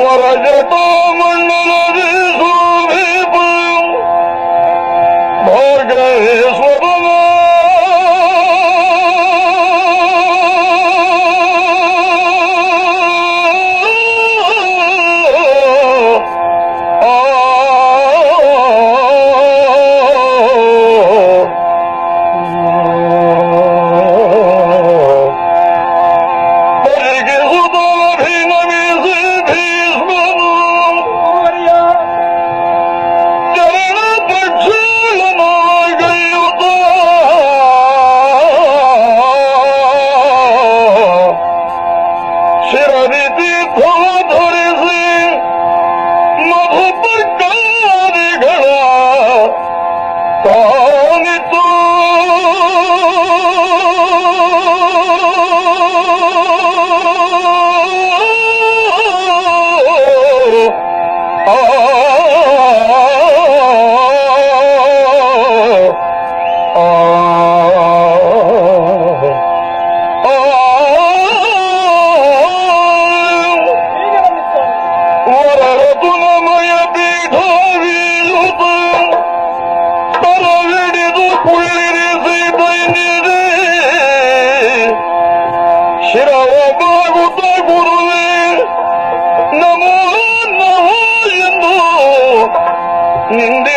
रा मंडल सूरत Oh সেরা রীতি ধরা ধরেছে মধুপুর কারে ঘেরা তো Oh ಶಿರವ ಬಾಗುತ್ತ ಗುರುವೇ ನಮೋ ನಮೋ ಎಂದು ನಿಂದೆ